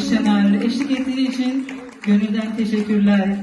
Gülşener eşlik ettiği için gönülden teşekkürler.